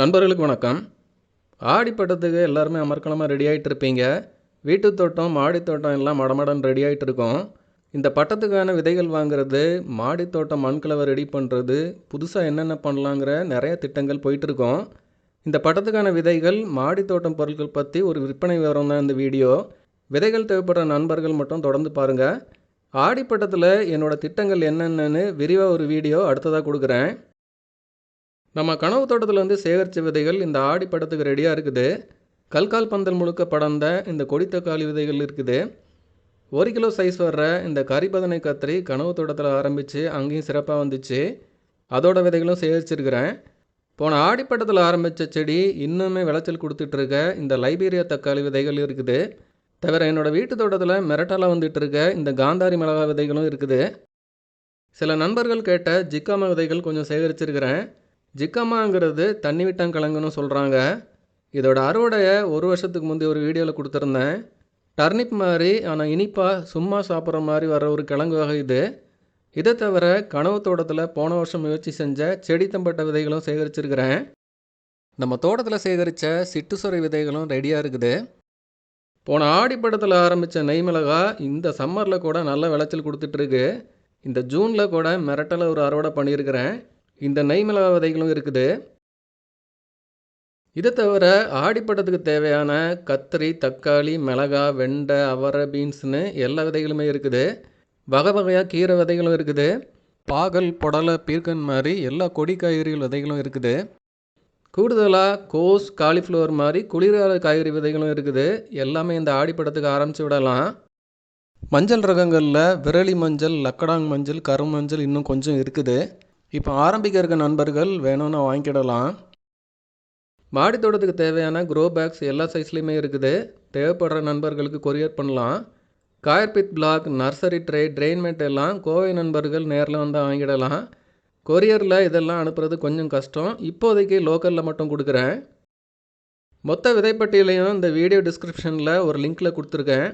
நண்பர்களுக்கு வணக்கம். ஆடிப்பட்டத்துக்கு எல்லாருமே அமர்க்கலமாக ரெடி ஆகிட்டு இருப்பீங்க. வீட்டு தோட்டம் மாடி தோட்டம் எல்லாம் மடமடன் ரெடி ஆகிட்டு இருக்கோம். இந்த பட்டத்துக்கான விதைகள் வாங்குறது மாடி தோட்டம் மண்கலவை ரெடி பண்ணுறது புதுசாக என்னென்ன பண்ணலாங்கிற நிறைய திட்டங்கள் போயிட்டுருக்கோம் இந்த பட்டத்துக்கான விதைகள் மாடி தோட்டம் பொருட்கள் பற்றி ஒரு விற்பனை விவரம் தான் இந்த வீடியோ. விதைகள் தேவைப்படுற நண்பர்கள் மட்டும் தொடர்ந்து பாருங்கள் ஆடிப்பட்டத்தில் என்னோட திட்டங்கள் என்னென்னு விரிவாக ஒரு வீடியோ அடுத்ததாக கொடுக்குறேன். நம்ம கனவு தோட்டத்தில் வந்து சேகரித்த விதைகள் இந்த ஆடி படத்துக்கு ரெடியாக இருக்குது. கல்கால் பந்தல் முழுக்க படர்ந்த இந்த கொடித்தக்காளி விதைகள் இருக்குது. ஒரு கிலோ சைஸ் வர்ற இந்த கரிபதனை கத்திரி கனவு தோட்டத்தில் ஆரம்பித்து அங்கேயும் சிறப்பாக வந்துச்சு. அதோட விதைகளும் சேகரிச்சிருக்கிறேன். போன ஆடிப்பட்டத்தில் ஆரம்பித்த செடி இன்னுமே விளைச்சல் கொடுத்துட்ருக்க இந்த லைபீரியா தக்காளி விதைகள் இருக்குது. தவிர என்னோடய வீட்டு தோட்டத்தில் மிரட்டலாக வந்துட்டு இருக்க இந்த காந்தாரி மிளகா விதைகளும் இருக்குது. சில நண்பர்கள் கேட்ட ஜிக்காம விதைகள் கொஞ்சம் சேகரிச்சிருக்கிறேன். ஜிக்கம்மாங்கிறது தண்ணி விட்டாங்கிழங்குன்னு சொல்கிறாங்க இதோட அறுவடையை ஒரு வருஷத்துக்கு முந்தைய ஒரு வீடியோவில் கொடுத்துருந்தேன். டர்னிப் மாதிரி ஆனால் இனிப்பாக சும்மா சாப்பிட்ற மாதிரி வர ஒரு கிழங்கு வகை இது. இதை தவிர கனவு தோட்டத்தில் போன வருஷம் முயற்சி செஞ்ச செடி தம்பட்ட விதைகளும் சேகரிச்சிருக்கிறேன். நம்ம தோட்டத்தில் சேகரித்த சிட்டுசுரை விதைகளும் ரெடியாக இருக்குது. போன ஆடிப்படத்தில் ஆரம்பித்த நெய் மிளகா இந்த சம்மரில் கூட நல்ல விளைச்சல் கொடுத்துட்ருக்கு இந்த ஜூனில் கூட மிரட்டலை ஒரு அறுவடை பண்ணியிருக்கிறேன். இந்த நெய்மிளகா விதைகளும் இருக்குது. இதை தவிர ஆடிப்பட்டத்துக்கு தேவையான கத்திரி தக்காளி மிளகா வெண்டை அவரை பீன்ஸ்னு எல்லா விதைகளுமே இருக்குது. வகை வகையாக கீரை விதைகளும் இருக்குது. பாகல் புடலை பீர்க்கன் மாதிரி எல்லா கொடி காய்கறிகள் விதைகளும் இருக்குது. கூடுதலாக கோஸ் காலிஃப்ளவர் மாதிரி குளிர்கால காய்கறி விதைகளும் இருக்குது. எல்லாமே இந்த ஆடிப்படத்துக்கு ஆரம்பித்து விடலாம். மஞ்சள் ரகங்களில் விரலி மஞ்சள் லக்கடாங் மஞ்சள் கருமஞ்சள் இன்னும் கொஞ்சம் இருக்குது. இப்போ ஆரம்பிக்க இருக்க நண்பர்கள் வேணும்னா வாங்கிக்கிடலாம். மாடி தோட்டத்துக்கு தேவையான க்ரோ பேக்ஸ் எல்லா சைஸ்லேயுமே இருக்குது. தேவைப்படுற நண்பர்களுக்கு கொரியர் பண்ணலாம். Coir pith block nursery tray drain mat எல்லாம் கோவை நண்பர்கள் நேரில் வந்தால் வாங்கிடலாம். கொரியரில் இதெல்லாம் அனுப்புறது கொஞ்சம் கஷ்டம். இப்போதைக்கு லோக்கலில் மட்டும் கொடுக்குறேன். மொத்த விதைப்பட்டியலையும் இந்த வீடியோ டிஸ்கிரிப்ஷனில் ஒரு லிங்க்கில் கொடுத்துருக்கேன்.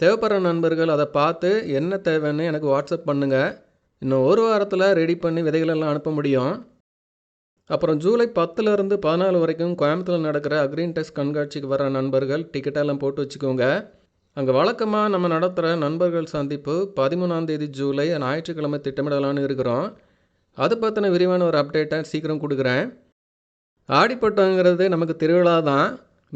தேவைப்படுற நண்பர்கள் அதை பார்த்து என்ன தேவைன்னு எனக்கு வாட்ஸ்அப் பண்ணுங்கள் இன்னும் ஒரு வாரத்தில் ரெடி பண்ணி விதைகளெல்லாம் அனுப்ப முடியும். அப்புறம் ஜூலை பத்துலேருந்து பதினாலு வரைக்கும் கோயம்புத்தூரில் நடக்கிற அக்ரீன் டெஸ்ட் கண்காட்சிக்கு வர நண்பர்கள் டிக்கெட்டெல்லாம் போட்டு வச்சுக்கோங்க. அங்கே வழக்கமாக நம்ம நடத்துகிற நண்பர்கள் சந்திப்பு பதிமூணாந்தேதி ஜூலை ஞாயிற்றுக்கிழமை திட்டமிடலான்னு இருக்கிறோம். அது பற்றின விரிவான ஒரு அப்டேட்டை சீக்கிரம் கொடுக்குறேன். ஆடிப்பட்டங்கிறது நமக்கு திருவிழா தான்.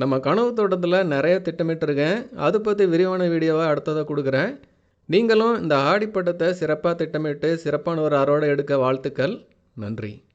நம்ம கனவு தோட்டத்தில் நிறைய திட்டமிட்டுருக்கேன். அதை பற்றி விரிவான வீடியோவை அடுத்ததாக கொடுக்குறேன். நீங்களும் இந்த ஆடிப்பட்டத்தை சிறப்பாக திட்டமிட்டு சிறப்பான ஒரு அறுவடை எடுக்க வாழ்த்துக்கள். நன்றி.